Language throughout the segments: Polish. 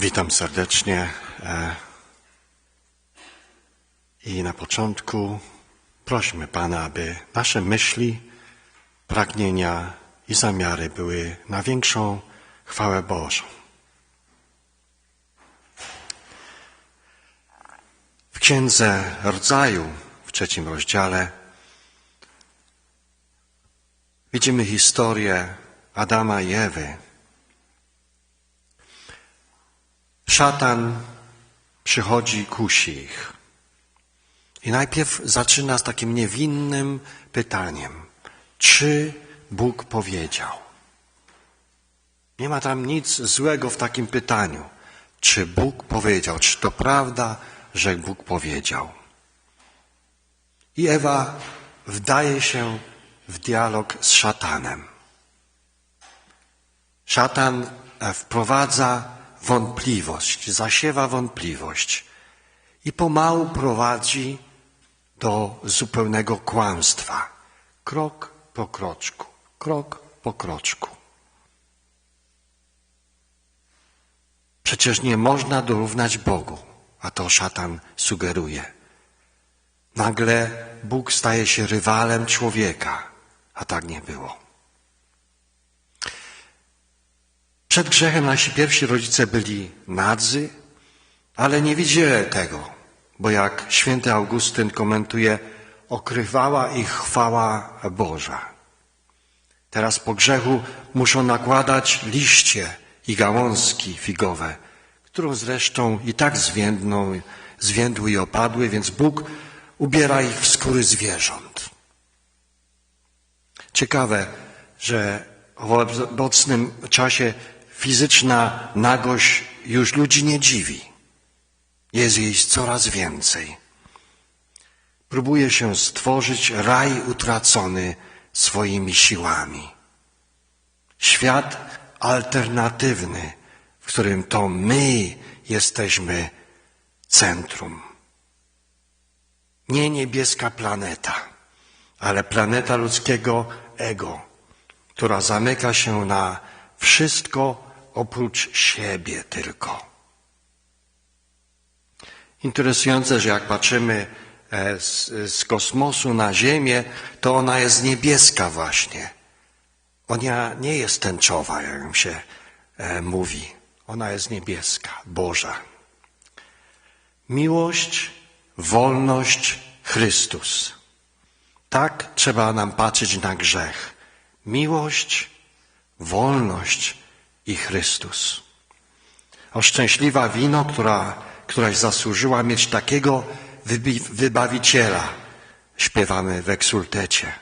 Witam serdecznie. e, I na początku prośmy Pana, aby nasze myśli, pragnienia i zamiary były na większą chwałę Bożą. W Księdze Rodzaju, w trzecim rozdziale, widzimy historię Adama i Ewy. Szatan przychodzi kusi ich. I najpierw zaczyna z takim niewinnym pytaniem. Czy Bóg powiedział? Nie ma tam nic złego w takim pytaniu. Czy Bóg powiedział? Czy to prawda, że Bóg powiedział? I Ewa wdaje się w dialog z szatanem. Szatan wprowadza wątpliwość, zasiewa wątpliwość i pomału prowadzi do zupełnego kłamstwa. Krok po kroczku, krok po kroczku. Przecież nie można dorównać Bogu, a to szatan sugeruje. Nagle Bóg staje się rywalem człowieka, a tak nie było. Przed grzechem nasi pierwsi rodzice byli nadzy, ale nie widzieli tego, bo jak święty Augustyn komentuje, okrywała ich chwała Boża. Teraz po grzechu muszą nakładać liście i gałązki figowe, którą zresztą i tak zwiędną, zwiędły i opadły, więc Bóg ubiera ich w skóry zwierząt. Ciekawe, że w obecnym czasie fizyczna nagość już ludzi nie dziwi. Jest jej coraz więcej. Próbuje się stworzyć raj utracony swoimi siłami. Świat alternatywny, w którym to my jesteśmy centrum. Nie niebieska planeta, ale planeta ludzkiego ego, która zamyka się na wszystko oprócz siebie tylko. Interesujące, że jak patrzymy e, z, z kosmosu na Ziemię, to ona jest niebieska właśnie. Ona nie jest tęczowa, jak się e, mówi. Ona jest niebieska, Boża. Miłość, wolność, Chrystus. Tak trzeba nam patrzeć na grzech. Miłość, wolność i Chrystus. O szczęśliwa wino, która, któraś zasłużyła mieć takiego wybawiciela, śpiewamy w eksultecie.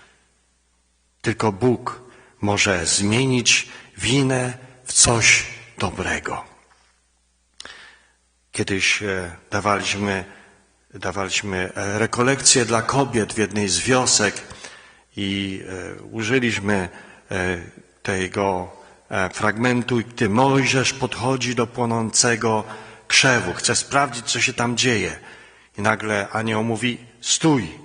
Tylko Bóg może zmienić winę w coś dobrego. Kiedyś e, dawaliśmy, dawaliśmy e, rekolekcje dla kobiet w jednej z wiosek i e, użyliśmy tego fragmentu, gdy Mojżesz podchodzi do płonącego krzewu, chce sprawdzić, co się tam dzieje. I nagle anioł mówi, stój,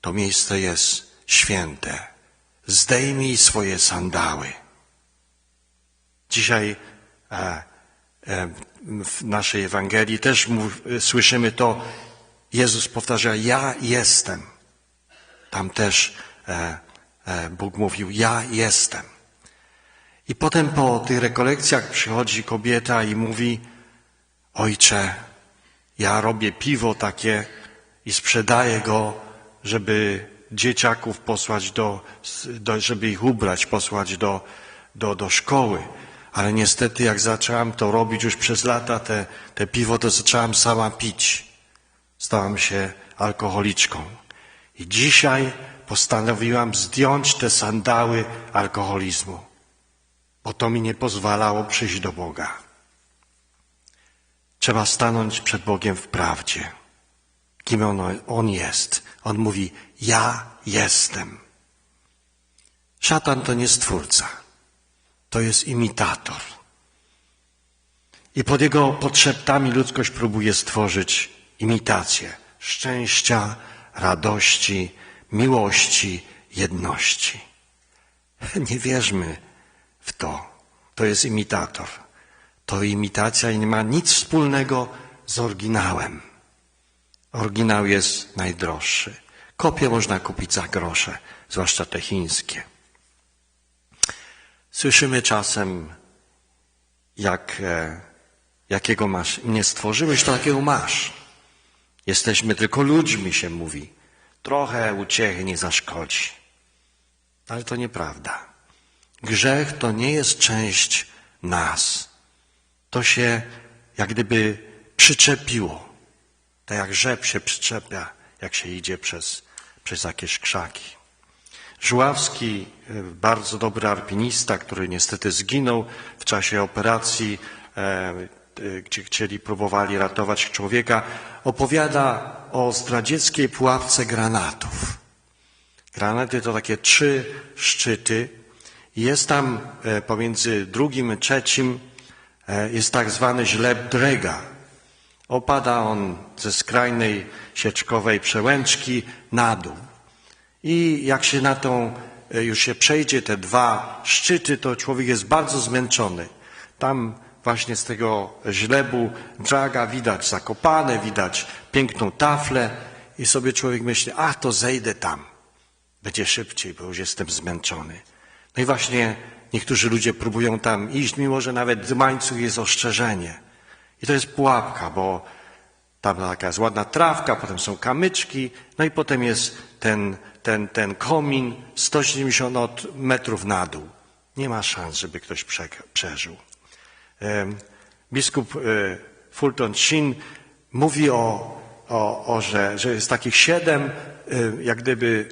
to miejsce jest święte. Zdejmij swoje sandały. Dzisiaj e, e, w naszej Ewangelii też słyszymy to, Jezus powtarza, ja jestem. Tam też e, e Bóg mówił, ja jestem. I potem po tych rekolekcjach przychodzi kobieta i mówi, ojcze, ja robię piwo takie i sprzedaję go, żeby dzieciaków posłać do, do żeby ich ubrać, posłać do, do, do szkoły. Ale niestety jak zaczęłam to robić już przez lata, te, te piwo, to zaczęłam sama pić. Stałam się alkoholiczką. I dzisiaj postanowiłam zdjąć te sandały alkoholizmu bo to mi nie pozwalało przyjść do Boga. Trzeba stanąć przed Bogiem w prawdzie. Kim on, on jest? On mówi, ja jestem. Szatan to nie stwórca, to jest imitator. I pod jego podszeptami ludzkość próbuje stworzyć imitację szczęścia, radości, miłości, jedności. Nie wierzmy w to. To jest imitator. to imitacja i nie ma nic wspólnego z oryginałem. Oryginał jest najdroższy. Kopie można kupić za grosze, zwłaszcza te chińskie. Słyszymy czasem, jak, e, jakiego masz. Nie stworzyłeś, to takiego masz. Jesteśmy tylko ludźmi, się mówi. Trochę uciechy nie zaszkodzi. Ale to nieprawda. Grzech to nie jest część nas. To się jak gdyby przyczepiło. Tak jak rzep się przyczepia, jak się idzie przez, przez jakieś krzaki. Żuławski, e, bardzo dobry alpinista, który niestety zginął w czasie operacji, e, e, gdzie chcieli, próbowali ratować człowieka, opowiada o zdradzieckiej pułapce granatów. Granaty to takie trzy szczyty. Jest tam e, pomiędzy drugim i trzecim e, jest tak zwany źleb drega. Opada on ze skrajnej sieczkowej przełęczki na dół. I jak się na tą, e, już się przejdzie te dwa szczyty, to człowiek jest bardzo zmęczony. Tam właśnie z tego źlebu draga widać zakopane, widać piękną taflę i sobie człowiek myśli, a to zejdę tam. Będzie szybciej, bo już jestem zmęczony. No i właśnie niektórzy ludzie próbują tam iść, mimo że nawet łańcuch jest ostrzeżenie. I to jest pułapka, bo tam taka jest ładna trawka, potem są kamyczki, no i potem jest ten, ten, ten komin 170 metrów na dół. Nie ma szans, żeby ktoś prze, przeżył. Biskup e, Fulton Sheen mówi o, o, o że, że jest takich siedem e, jak gdyby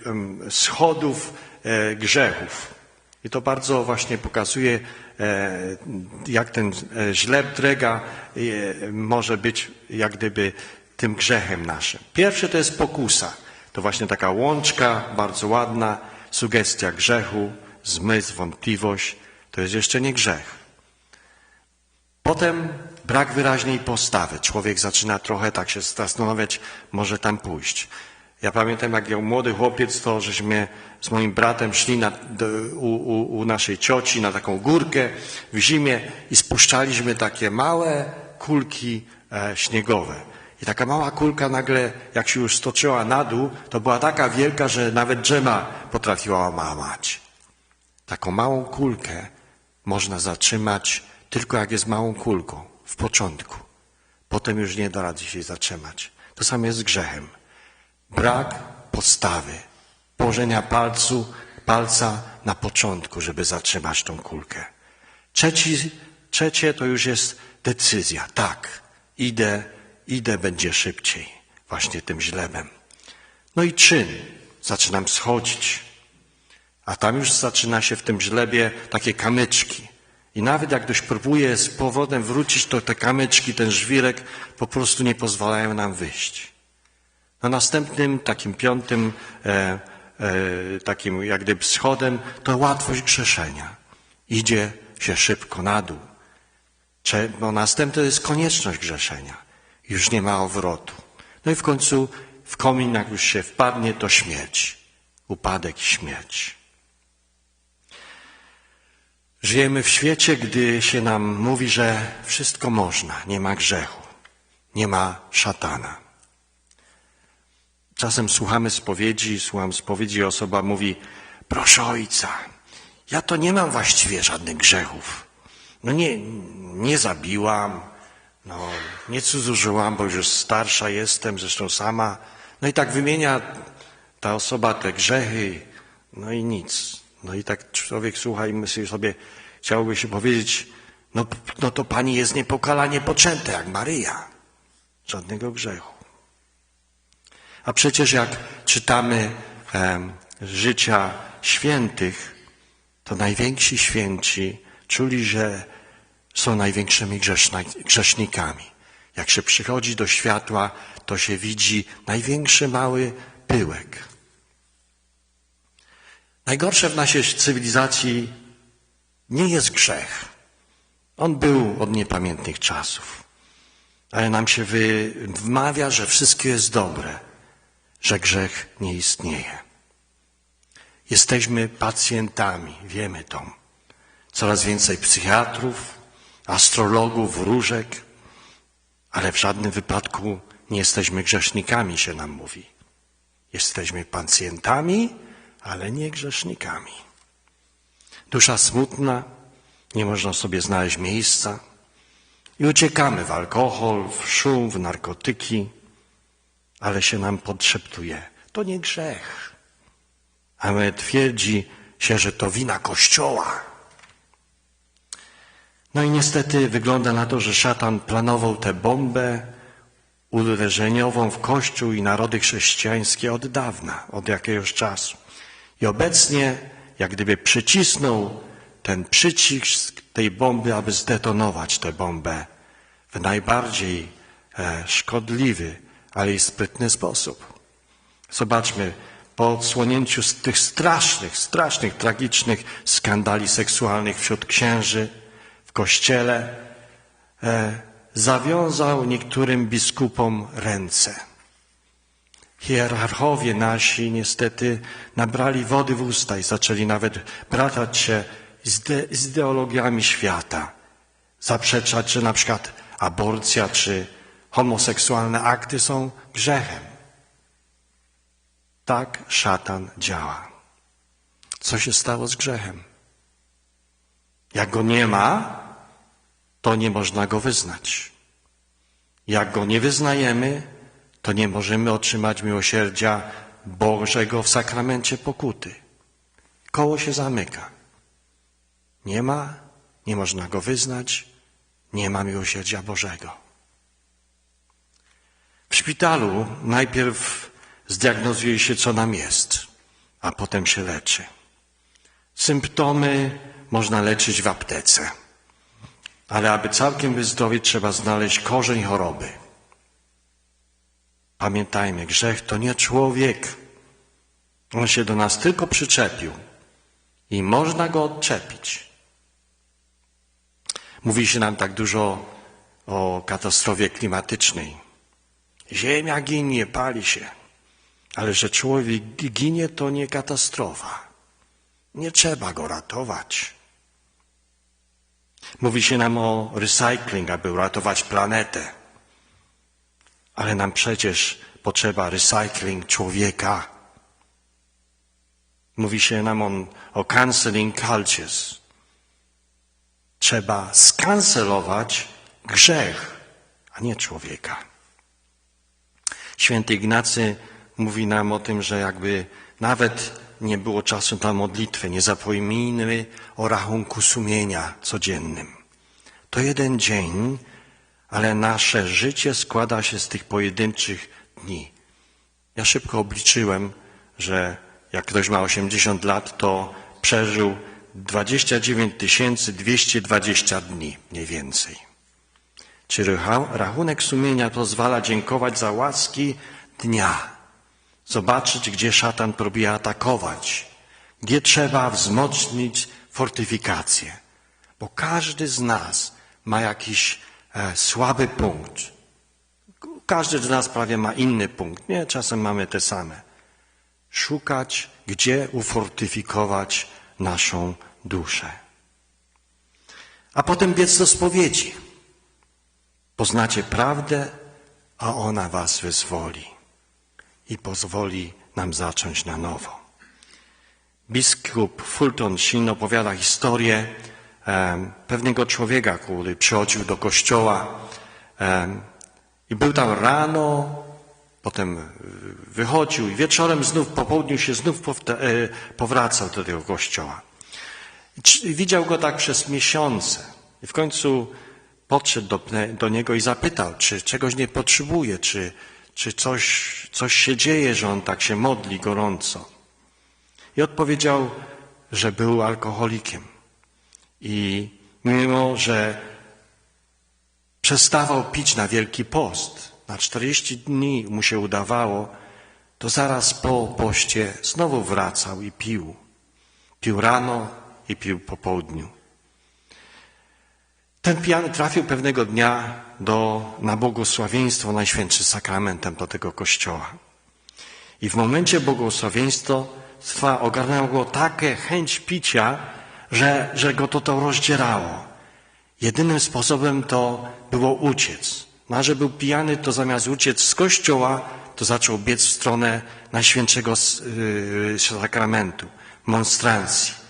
schodów e, grzechów. I to bardzo właśnie pokazuje, e, jak ten e, źleb drega e, może być jak gdyby tym grzechem naszym. Pierwszy to jest pokusa. To właśnie taka łączka, bardzo ładna, sugestia grzechu, zmysł, wątpliwość. To jest jeszcze nie grzech. Potem brak wyraźnej postawy. Człowiek zaczyna trochę tak się zastanawiać, może tam pójść. Ja pamiętam, jak ja młody chłopiec, to żeśmy z moim bratem szli na, do, u, u, u naszej cioci na taką górkę w zimie i spuszczaliśmy takie małe kulki e, śniegowe. I taka mała kulka nagle, jak się już stoczyła na dół, to była taka wielka, że nawet drzema potrafiła łamać. Taką małą kulkę można zatrzymać tylko jak jest małą kulką, w początku. Potem już nie da rady się zatrzymać. To samo jest z grzechem. Brak postawy, położenia palcu, palca na początku, żeby zatrzymać tą kulkę. Trzeci, trzecie to już jest decyzja. Tak, idę, idę, będzie szybciej. Właśnie tym źlebem. No i czyn. Zaczynam schodzić. A tam już zaczyna się w tym źlebie takie kamyczki. I nawet jak ktoś próbuje z powodem wrócić, to te kamyczki, ten żwirek po prostu nie pozwalają nam wyjść. Na następnym, takim piątym, e, e, takim jak gdyby schodem, to łatwość grzeszenia. Idzie się szybko na dół. Cze- Bo następne jest konieczność grzeszenia. Już nie ma obrotu. No i w końcu w komin, jak już się wpadnie, to śmierć. Upadek i śmierć. Żyjemy w świecie, gdy się nam mówi, że wszystko można, nie ma grzechu, nie ma szatana. Czasem słuchamy spowiedzi, słucham spowiedzi, osoba mówi, proszę ojca, ja to nie mam właściwie żadnych grzechów. No nie, nie zabiłam, no nie cudzożyłam, bo już starsza jestem, zresztą sama. No i tak wymienia ta osoba te grzechy, no i nic. No i tak człowiek słucha i myśli sobie, chciałby się powiedzieć, no, no to pani jest niepokalanie poczęte, jak Maryja. Żadnego grzechu. A przecież jak czytamy em, życia świętych, to najwięksi święci czuli, że są największymi grzesznikami. Jak się przychodzi do światła, to się widzi największy mały pyłek. Najgorsze w naszej cywilizacji nie jest grzech. On był od niepamiętnych czasów. Ale nam się wy- wmawia, że wszystko jest dobre, że grzech nie istnieje. Jesteśmy pacjentami, wiemy to. Coraz więcej psychiatrów, astrologów, wróżek, ale w żadnym wypadku nie jesteśmy grzesznikami, się nam mówi. Jesteśmy pacjentami, ale nie grzesznikami. Dusza smutna, nie można sobie znaleźć miejsca i uciekamy w alkohol, w szum, w narkotyki, ale się nam podszeptuje. To nie grzech. A my twierdzi się, że to wina Kościoła. No i niestety wygląda na to, że szatan planował tę bombę uderzeniową w Kościół i narody chrześcijańskie od dawna, od jakiegoś czasu. I obecnie, jak gdyby przycisnął ten przycisk tej bomby, aby zdetonować tę bombę w najbardziej e, szkodliwy, ale i sprytny sposób. Zobaczmy, po odsłonięciu z tych strasznych, strasznych, tragicznych skandali seksualnych wśród księży w kościele, e, zawiązał niektórym biskupom ręce. Hierarchowie nasi niestety nabrali wody w usta i zaczęli nawet bratać się z, de, z ideologiami świata. Zaprzeczać, że na przykład aborcja czy homoseksualne akty są grzechem. Tak szatan działa. Co się stało z grzechem? Jak go nie ma, to nie można go wyznać. Jak go nie wyznajemy, to nie możemy otrzymać miłosierdzia Bożego w sakramencie pokuty. Koło się zamyka. Nie ma, nie można go wyznać, nie ma miłosierdzia Bożego. Szpitalu najpierw zdiagnozuje się, co nam jest, a potem się leczy. Symptomy można leczyć w aptece, ale aby całkiem wyzdrowieć, trzeba znaleźć korzeń choroby. Pamiętajmy, grzech to nie człowiek. On się do nas tylko przyczepił i można go odczepić. Mówi się nam tak dużo o katastrofie klimatycznej. Ziemia ginie, pali się. Ale że człowiek ginie, to nie katastrofa. Nie trzeba go ratować. Mówi się nam o recycling, aby uratować planetę. Ale nam przecież potrzeba recycling człowieka. Mówi się nam o, o canceling cultures. Trzeba skancelować grzech, a nie człowieka. Święty Ignacy mówi nam o tym, że jakby nawet nie było czasu na modlitwę, nie zapomnijmy o rachunku sumienia codziennym. To jeden dzień, ale nasze życie składa się z tych pojedynczych dni. Ja szybko obliczyłem, że jak ktoś ma 80 lat, to przeżył 29 220 dni mniej więcej. Czy rachunek sumienia pozwala dziękować za łaski dnia? Zobaczyć, gdzie szatan próbuje atakować, gdzie trzeba wzmocnić fortyfikację. Bo każdy z nas ma jakiś e, słaby punkt. Każdy z nas prawie ma inny punkt. Nie, czasem mamy te same. Szukać, gdzie ufortyfikować naszą duszę. A potem biec do spowiedzi. Poznacie prawdę, a ona was wyzwoli i pozwoli nam zacząć na nowo. Biskup Fulton Sheen opowiada historię pewnego człowieka, który przychodził do kościoła i był tam rano, potem wychodził i wieczorem znów, po południu się znów e, powracał do tego kościoła. Widział go tak przez miesiące i w końcu podszedł do, do niego i zapytał, czy czegoś nie potrzebuje, czy, czy coś, coś się dzieje, że on tak się modli gorąco. I odpowiedział, że był alkoholikiem. I mimo, że przestawał pić na Wielki Post, na 40 dni mu się udawało, to zaraz po poście znowu wracał i pił. Pił rano i pił po południu. Ten pijany trafił pewnego dnia do, na błogosławieństwo najświętszym sakramentem do tego kościoła. I w momencie błogosławieństwa ogarnęło go takie chęć picia, że, że go to, to rozdzierało. Jedynym sposobem to było uciec. No, a że był pijany, to zamiast uciec z kościoła, to zaczął biec w stronę Najświętszego yy, Sakramentu, monstrancji.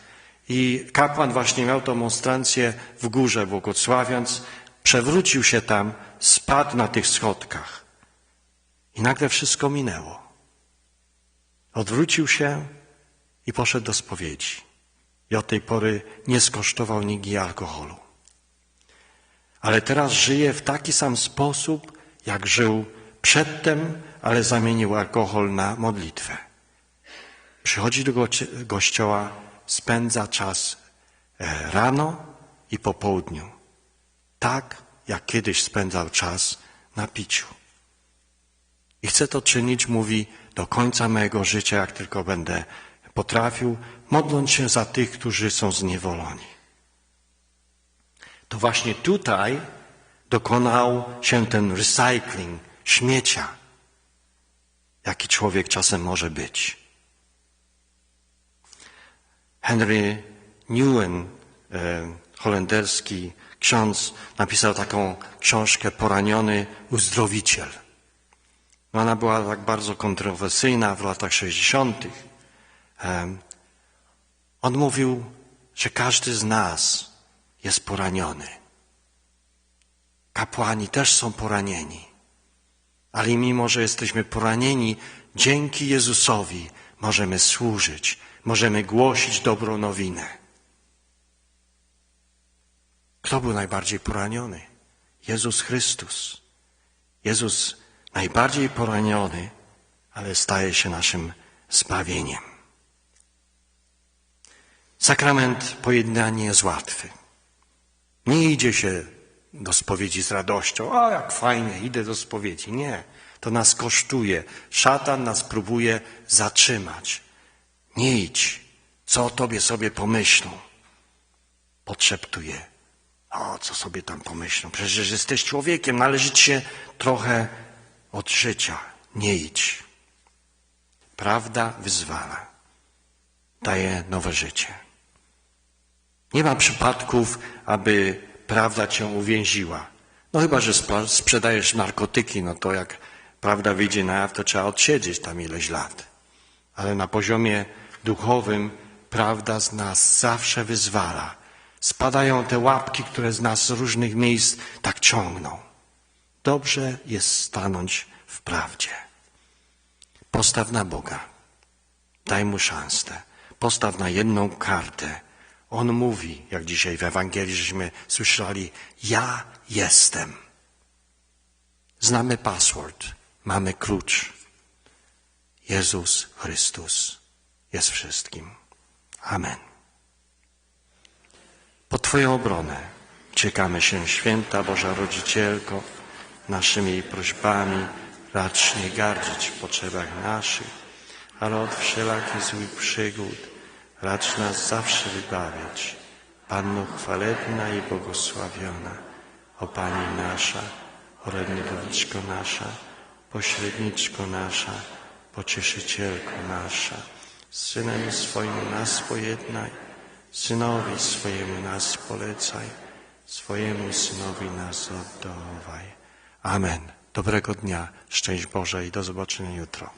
I kapłan właśnie miał tą monstrancję w górze, błogosławiąc, przewrócił się tam, spadł na tych schodkach. I nagle wszystko minęło. Odwrócił się i poszedł do spowiedzi. I od tej pory nie skosztował nigdy alkoholu. Ale teraz żyje w taki sam sposób, jak żył przedtem, ale zamienił alkohol na modlitwę. Przychodzi do kościoła, spędza czas e, rano i po południu. Tak, jak kiedyś spędzał czas na piciu. I chcę to czynić, mówi, do końca mojego życia, jak tylko będę potrafił, modląc się za tych, którzy są zniewoleni. To właśnie tutaj dokonał się ten recycling śmiecia, jaki człowiek czasem może być. Henry Newen, e, holenderski ksiądz, napisał taką książkę Poraniony uzdrowiciel. No ona była tak bardzo kontrowersyjna w latach 60. Em, On mówił, że każdy z nas jest poraniony. Kapłani też są poranieni. Ale mimo, że jesteśmy poranieni, dzięki Jezusowi możemy służyć, możemy głosić dobrą nowinę. Kto był najbardziej poraniony? Jezus Chrystus. Jezus najbardziej poraniony, ale staje się naszym zbawieniem. Sakrament pojednania jest łatwy. Nie idzie się do spowiedzi z radością. O, jak fajnie, idę do spowiedzi. Nie, to nas kosztuje. Szatan nas próbuje zatrzymać. Nie idź. Co o tobie sobie pomyślą? Podszeptuje. O, co sobie tam pomyślą? Przecież jesteś człowiekiem, należy ci się trochę od życia. Nie idź. Prawda wyzwala. Daje nowe życie. Nie ma przypadków, aby prawda cię uwięziła. No chyba, że sprzedajesz narkotyki, no to jak prawda wyjdzie na jaw, to trzeba odsiedzieć tam ileś lat. Ale na poziomie duchowym prawda z nas zawsze wyzwala. Spadają te łapki, które z nas z różnych miejsc tak ciągną. Dobrze jest stanąć w prawdzie. Postaw na Boga. Daj mu szansę. Postaw na jedną kartę. On mówi, jak dzisiaj w Ewangelii żeśmy słyszeli, ja jestem. Znamy password, mamy klucz. Jezus Chrystus jest wszystkim. Amen. Po Twoją obronę ciekamy się, święta Boża Rodzicielko, naszymi prośbami, racz nie gardzić w potrzebach naszych, ale od wszelakich złych przygód racz nas zawsze wybawiać. Panno chwalebna i błogosławiona, o Pani nasza, orędowniczko nasza, pośredniczko nasza, pocieszycielko nasza, Synem swoim nas pojednaj, Synowi swojemu nas polecaj, swojemu Synowi nas oddawaj. Amen. Dobrego dnia, szczęść Boże i do zobaczenia jutro.